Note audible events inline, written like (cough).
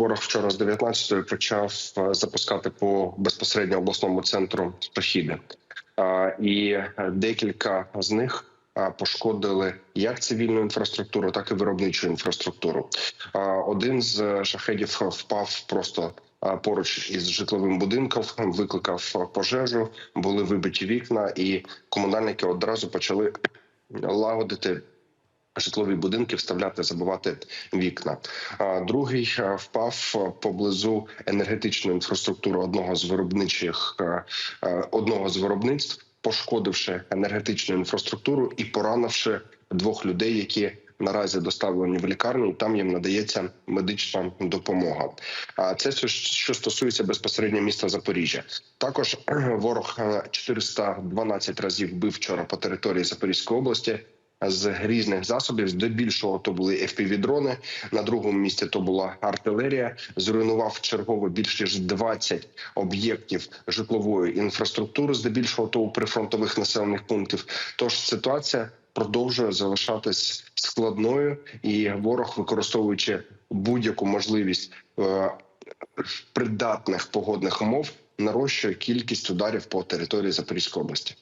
Ворог вчора з 19-ї почав е, запускати по безпосередньо обласному центру Е, і е, декілька з них е, пошкодили як цивільну інфраструктуру, так і виробничу інфраструктуру. Один з шахедів впав просто поруч із житловим будинком, викликав пожежу, були вибиті вікна, і комунальники одразу почали лагодити житлові будинки, вставляти, забивати вікна. Другий впав поблизу енергетичної інфраструктури одного з виробничих одного з виробництв, пошкодивши енергетичну інфраструктуру і поранивши двох людей, які наразі доставлені в лікарню. і Там їм надається медична допомога. А це що- що стосується безпосередньо міста Запоріжжя. Також (clears throat) ворог е, 412 разів бив вчора по території Запорізької області з різних засобів. Здебільшого то були FPV-дрони, На другому місці то була артилерія. Зруйнував чергово більш ніж 20 об'єктів житлової інфраструктури. Здебільшого то у прифронтових населених пунктів. Тож ситуація продовжує залишатись складною, і ворог, використовуючи будь-яку можливість е, придатних погодних умов, нарощує кількість ударів по території Запорізької області.